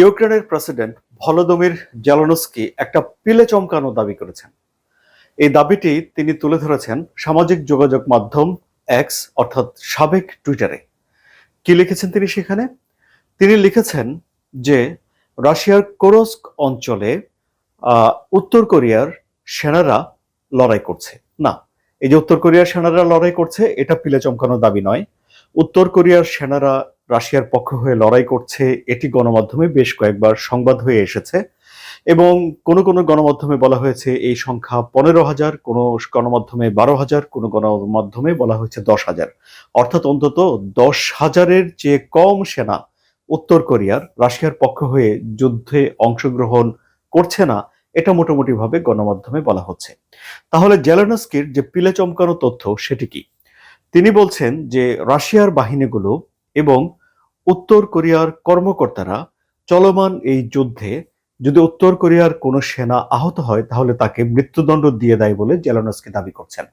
ইউক্রেনের president Volodymyr Zelensky একটা পিলে চমকানো দাবি করেছেন। এই দাবিটি তিনি তুলে ধরেছেন সামাজিক যোগাযোগ মাধ্যম এক্স অর্থাৎ সাবেক টুইটারে। কি লিখেছেন তিনি সেখানে? তিনি লিখেছেন যে, রাশিয়ার কোরস্ক অঞ্চলে উত্তর কোরিয়ার সেনারা লড়াই করছে। না, এই যে উত্তর কোরিয়ার সেনারা লড়াই করছে, এটা পিলে চমকানো দাবি নয়। উত্তর কোরিয়ার সেনারা রাশিয়ার পক্ষ হয়ে লড়াই করছে এটি গণমাধ্যমে বেশ কয়েকবার সংবাদ হয়ে এসেছে এবং কোনো কোনো গণমাধ্যমে বলা হয়েছে এই সংখ্যা পনেরো হাজার, কোনো গণমাধ্যমে বারো হাজার, কোনো গণমাধ্যমে বলা হয়েছে দশ হাজার। অর্থাৎ অন্তত দশ হাজারের চেয়ে কম সেনা উত্তর কোরিয়ার রাশিয়ার পক্ষ হয়ে যুদ্ধে অংশগ্রহণ করছে না, এটা মোটামুটিভাবে গণমাধ্যমে বলা হচ্ছে। তাহলে জেলেনস্কির যে পিলে চমকানো তথ্য সেটি কি? তিনি বলছেন যে রাশিয়ার বাহিনীগুলো এবং উত্তর কোরিয়ার কর্মকর্তারা চলমান এই যুদ্ধে যদি উত্তর কোরিয়ার কোনো সেনা আহত হয়, তাহলে তাকে মৃত্যুদণ্ড দিয়ে দেয় বলে জেলানস্কি দাবি করছেন।